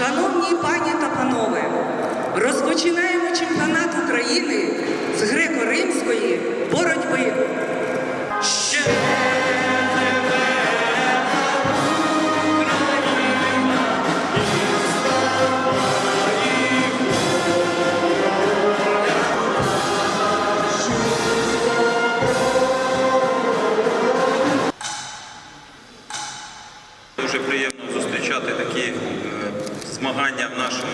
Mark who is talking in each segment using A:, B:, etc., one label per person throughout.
A: Шановні пані та панове, розпочинаємо чемпіонат України з греко-римської боротьби.
B: Дуже приємно зустрічати такі е, змагання в нашому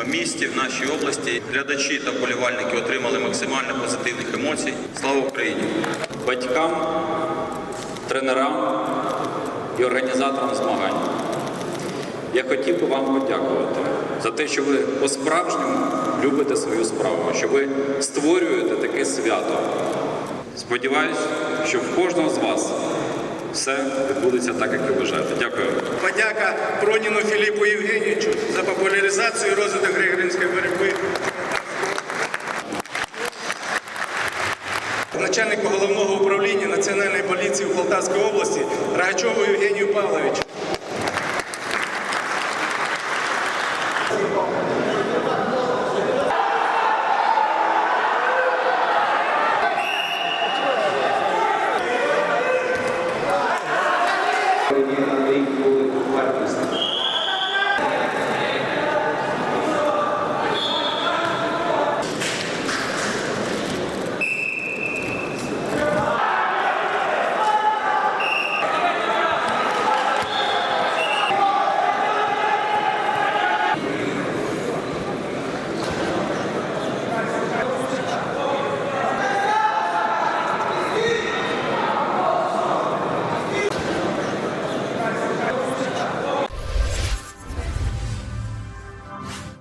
B: е, місті, в нашій області. Глядачі та вболівальники отримали максимально позитивних емоцій. Слава Україні!
C: батькам, тренерам і організаторам змагань. Я хотів би вам подякувати за те, що ви по-справжньому любите свою справу, що ви створюєте таке свято. Сподіваюсь, що в кожного з вас все відбудеться так, як ви вважаєте. Дякую.
D: Подяка Проніну Філіпу Євгенійовичу за популяризацію і розвиток греко-римської боротьби. Начальнику головного управління Національної поліції у Полтавській області Рагачову Євгенію Павловичу. na lei do artista.